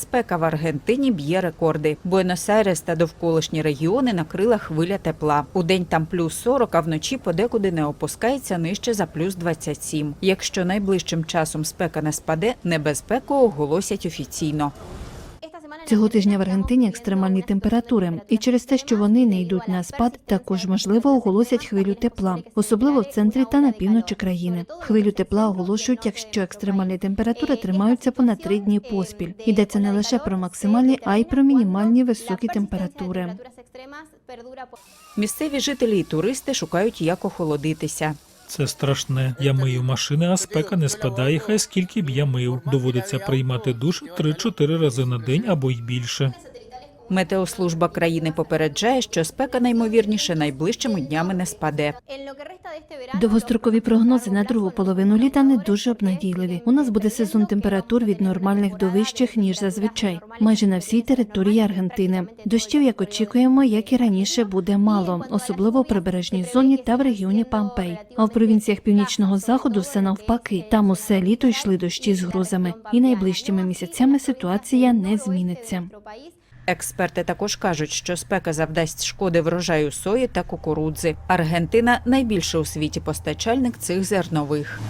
Спека в Аргентині б'є рекорди. Буенос-Айрес та довколишні регіони накрила хвиля тепла. У день там плюс 40, а вночі подекуди не опускається нижче за плюс 27. Якщо найближчим часом спека не спаде, небезпеку оголосять офіційно. Цього тижня в Аргентині екстремальні температури, і через те, що вони не йдуть на спад, також можливо оголосять хвилю тепла, особливо в центрі та на півночі країни. Хвилю тепла оголошують, якщо екстремальні температури тримаються понад три дні поспіль. Йдеться не лише про максимальні, а й про мінімальні високі температури. Місцеві жителі і туристи шукають, як охолодитися. Це страшне. Я мию машини, а спека не спадає, хай скільки б я мив. Доводиться приймати душ 3-4 рази на день або й більше. Метеослужба країни попереджає, що спека наймовірніше найближчими днями не спаде. Довгострокові прогнози на другу половину літа не дуже обнадійливі. У нас буде сезон температур від нормальних до вищих ніж зазвичай, майже на всій території Аргентини. Дощів, як очікуємо, як і раніше, буде мало, особливо в прибережній зоні та в регіоні Пампей. А в провінціях північного заходу все навпаки. Там усе літо йшли дощі з грозами, і найближчими місяцями ситуація не зміниться. Експерти також кажуть, що спека завдасть шкоди врожаю сої та кукурудзи. Аргентина найбільше у світі постачальник цих зернових.